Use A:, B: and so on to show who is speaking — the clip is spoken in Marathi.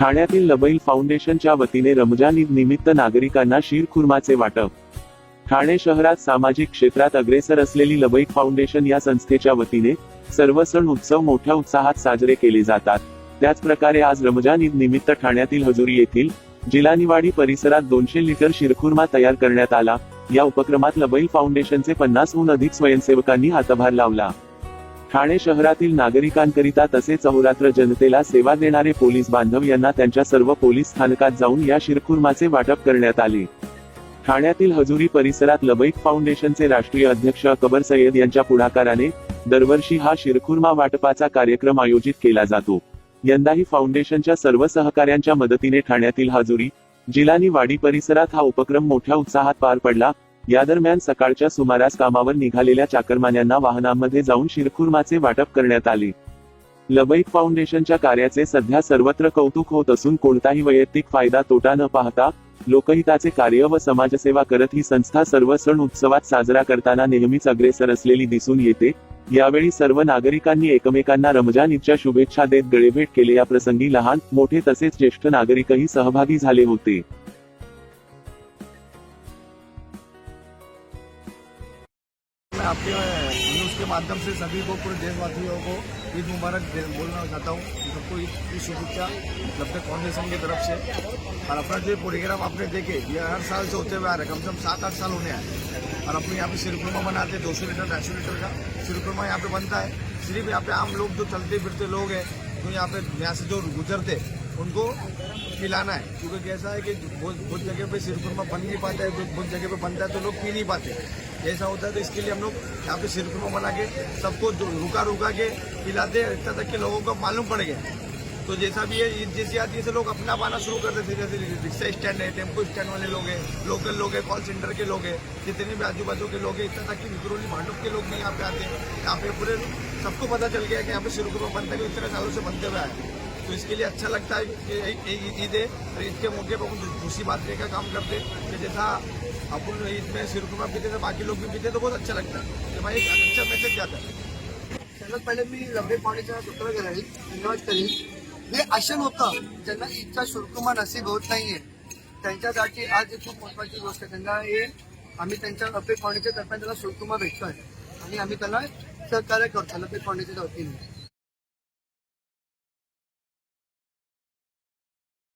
A: ठाण्यातील लबैल फाउंडेशनच्या वतीने रमजान ईद निमित्त नागरिकांना शीरखुर्माचे वाटप. ठाणे शहरात सामाजिक क्षेत्रात अग्रेसर असलेली लबैक फाउंडेशन या संस्थेच्या वतीने सर्व सण उत्सव मोठ्या उत्साहात साजरे केले जातात. त्याचप्रकारे आज रमजान ईद निमित्त ठाण्यातील हजुरी येथील जिलानिवाडी परिसरात दोनशे लिटर शिरखुर्मा तयार करण्यात आला. या उपक्रमात लबैल फाउंडेशनचे पन्नासहून अधिक स्वयंसेवकांनी हातभार लावला. ठाणे शहरातील नागरिकांकरिता तसेच अहोरात्र जनतेला सेवा देणारे पोलीस बांधव यांना त्यांच्या सर्व पोलीस स्थानकात जाऊन या शिरखुर्माचे वाटप करण्यात आले. ठाण्यातील हजुरी परिसरात लबैक फाउंडेशनचे राष्ट्रीय अध्यक्ष अकबर सय्यद यांच्या पुढाकाराने दरवर्षी हा शिरखुर्मा वाटपाचा कार्यक्रम आयोजित केला जातो. यंदाही फाउंडेशनच्या सर्व सहकाऱ्यांच्या मदतीने ठाण्यातील हजुरी जिलानी वाडी परिसरात हा उपक्रम मोठ्या उत्साहात पार पडला. या दरम्यान सकाळच्या सुमारास कामावर निघालेल्या चाकरमान्यांना वाहनांमध्ये जाऊन शिरखुर्माचे वाटप करण्यात आले. लबैक फाउंडेशनच्या कार्याचे सध्या सर्वत्र कौतुक होत असून कोणताही वैयक्तिक फायदा तोटा न पाहता लोकहिताचे कार्य व समाजसेवा करत ही संस्था सर्व सण उत्सवात साजरा करताना नेहमीच अग्रेसर असलेली दिसून येते. यावेळी सर्व नागरिकांनी एकमेकांना रमजान ईदच्या शुभेच्छा देत गळेभेट केले. या प्रसंगी लहान मोठे तसेच ज्येष्ठ नागरिकही सहभागी झाले होते.
B: आपके न्यूज़ के माध्यम से सभी को पूरे देशवासियों को ईद मुबारक बोलना चाहता हूँ। सबको ईद की शुभेच्छा लब्धक फाउंडेशन की तरफ से। और अपना जो प्रोग्राम आपने देखे ये हर साल से होते हुए आ रहे कम से कम सात आठ साल होने आए और अपने यहाँ पे सिरकुरमा बनाते हैं दो सौ लीटर ढाई सौ लीटर का। सिरकुरमा यहाँ पे बनता है। सिर्फ यहाँ पे आम लोग जो चलते फिरते लोग हैं जो यहाँ पे यहाँ से जो गुजरते उनको पिलाना है। क्योंकि कैसा है कि बहुत जगह पे सिरकुरमा बन नहीं पाता है, बहुत जगह पे बनता है तो लोग पी नहीं पाते। ऐसा होता है तो इसके लिए हम लोग यहाँ पे सिरकुरमा बना के सबको रुका रुका के पिलाते हैं, इतना तक के लोगों को मालूम पड़ गया। तो जैसा भी है जैसी आती है लोग अपना पाना शुरू कर देते हैं। जैसे रिक्शा स्टैंड है, टेंपो स्टैंड वाले लोग हैं लोकल लोग हैं कॉल सेंटर के लोग हैं, जितने भी आजू बाजू के लोग हैं, इतना तक कि विक्रोली भांडुप के लोग नहीं यहाँ पे आते यहाँ पे पूरे सबको पता चल गया कि यहाँ पे सिरकुरमा बनता है, इतने सालों से बनते हुए आए हैं। तो इसके लिए अच्छा लगता है कि ईद है और ईद के मौके पर हम खुशी बांटने का काम करते हैं कि जैसा अपन ईद में सिरकुरमा पीते थे बाकी लोग भी पीते तो बहुत अच्छा लगता है कि भाई एक अच्छा मैसेज जाता है।
C: सगळ्यात पहिले मी रब्बे पाणीचा सूत्र करेल धन्यवाद करीन. हे असे लोक ज्यांना ईदचा शुल्कमा नसीब होत नाहीये त्यांच्यासाठी आज ही खूप महत्वाची गोष्ट आहे. त्यांना हे आम्ही त्यांच्या रब्बे पाणीच्या तर्फे त्यांना शुल्कमा भेटतोय. आणि आम्ही त्यांना सहकार्य करतो रब्बे पाणीच्या वतीने